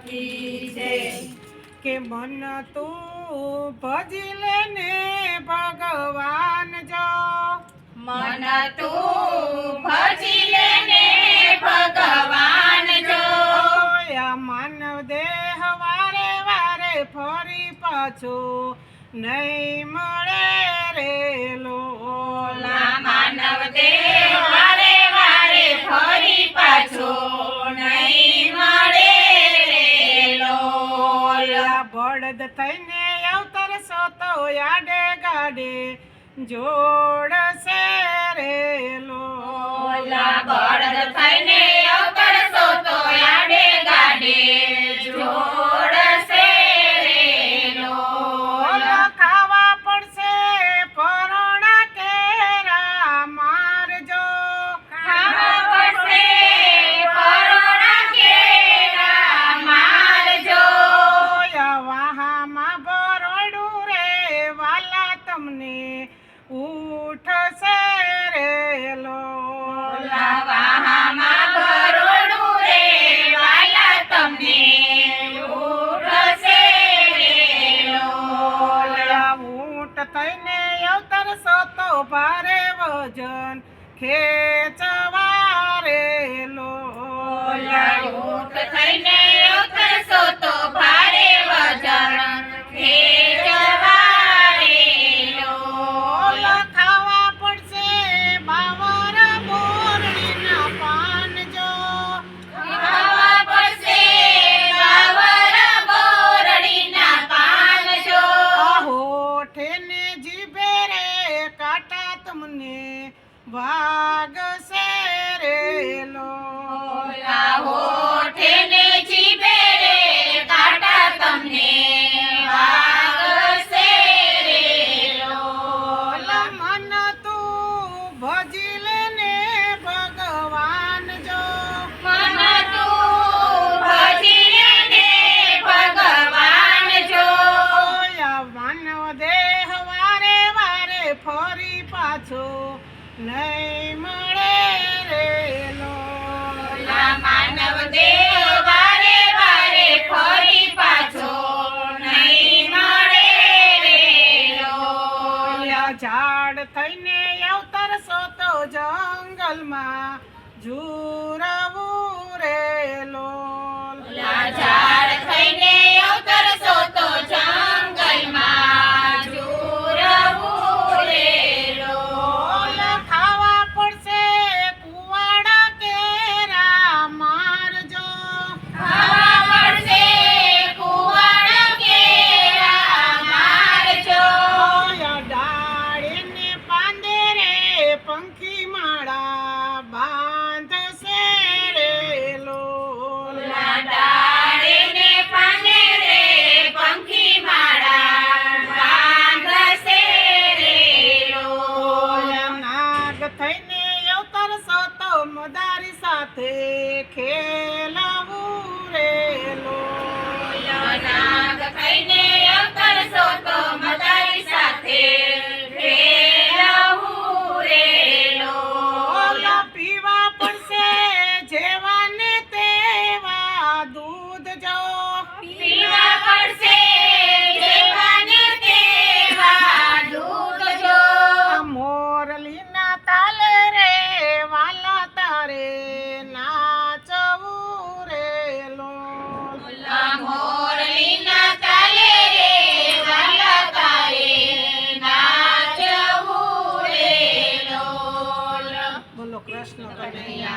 કી જય કે મન તું ભજી લેને ભગવાન જો. મન તું ભજી લેને ભગવાન જો. આ માનવ દેહ વારે વારે ફરી પાછો નહીં મળે રે લોલા. માનવ દેહ બળદ થઈને અવતર સોતો યાડે ગાડે. જોડશે રે લોલા બળદ થઈને વાત થઈને અવતર તો ભારે વજન ખેંચવારે લો ઊંટ થઈને જીભે રે કાટા તમને વાગશે રે લો પાછો નહીં મળે રે લોલા માનવ વારે વારે ફરી પાછો. નહીં મળે રે ઝાડ થઈને અવતરશો તો જંગલમાં જુરવું રેલો સાથે ખેલાવું રે લોયા નાગ ખાઈને કરશો તો મત Amen. Amen.